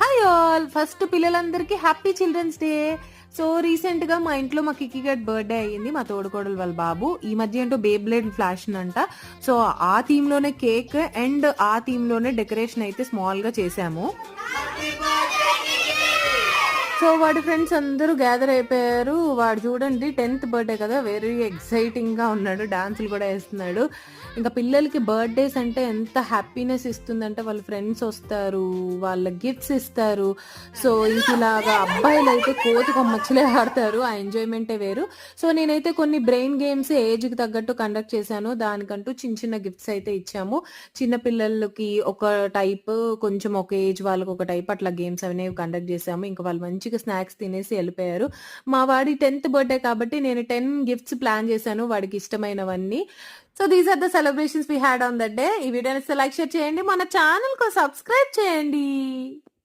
Hi all first పిల్లలందరికీ happy children's day so రీసెంట్గా మా ఇంట్లో మా కిక్కి గడ్ బర్త్డే అయ్యింది మా తోడుకోడలు వాళ్ళ బాబు. ఈ మధ్య ఏంటో బేబ్లేడ్ ఫ్లాషన్ అంట. సో ఆ థీమ్లోనే కేక్ అండ్ ఆ థీమ్లోనే డెకరేషన్ అయితే స్మాల్గా చేసాము సో వాడి ఫ్రెండ్స్ అందరూ గ్యాదర్ అయిపోయారు. వాడు చూడండి టెన్త్ బర్త్డే కదా వెరీ ఎక్సైటింగ్గా ఉన్నాడు. డాన్సులు కూడా వేస్తున్నాడు. ఇంకా పిల్లలకి బర్త్డేస్ అంటే ఎంత హ్యాపీనెస్ ఇస్తుందంటే వాళ్ళ ఫ్రెండ్స్ వస్తారు వాళ్ళ గిఫ్ట్స్ ఇస్తారు. సో ఇంక ఇలాగా అబ్బాయిలు అయితే కోతి కొమ్మచ్చలే ఆడతారు. ఆ ఎంజాయ్మెంటే వేరు. సో నేనైతే కొన్ని బ్రెయిన్ గేమ్స్ ఏజ్కి తగ్గట్టు కండక్ట్ చేశాను. దానికంటూ చిన్న చిన్న గిఫ్ట్స్ అయితే ఇచ్చాము. చిన్న పిల్లలకి ఒక టైప్ కొంచెం ఒక ఏజ్ వాళ్ళకి ఒక టైప్ అట్లా గేమ్స్ అనేవి కండక్ట్ చేసాము ఇంకా వాళ్ళు మంచి మంచిగా స్నాక్స్ తినేసి వెళ్ళిపోయారు. మా వాడి టెన్త్ బర్త్డే కాబట్టి నేను టెన్ గిఫ్ట్స్ ప్లాన్ చేశాను వాడికి ఇష్టమైనవన్నీ. So these are the celebrations we had on that day ఈ వీడియోని లైక్ షేర్ చేయండి. మన ఛానల్కు సబ్స్క్రైబ్ చేయండి.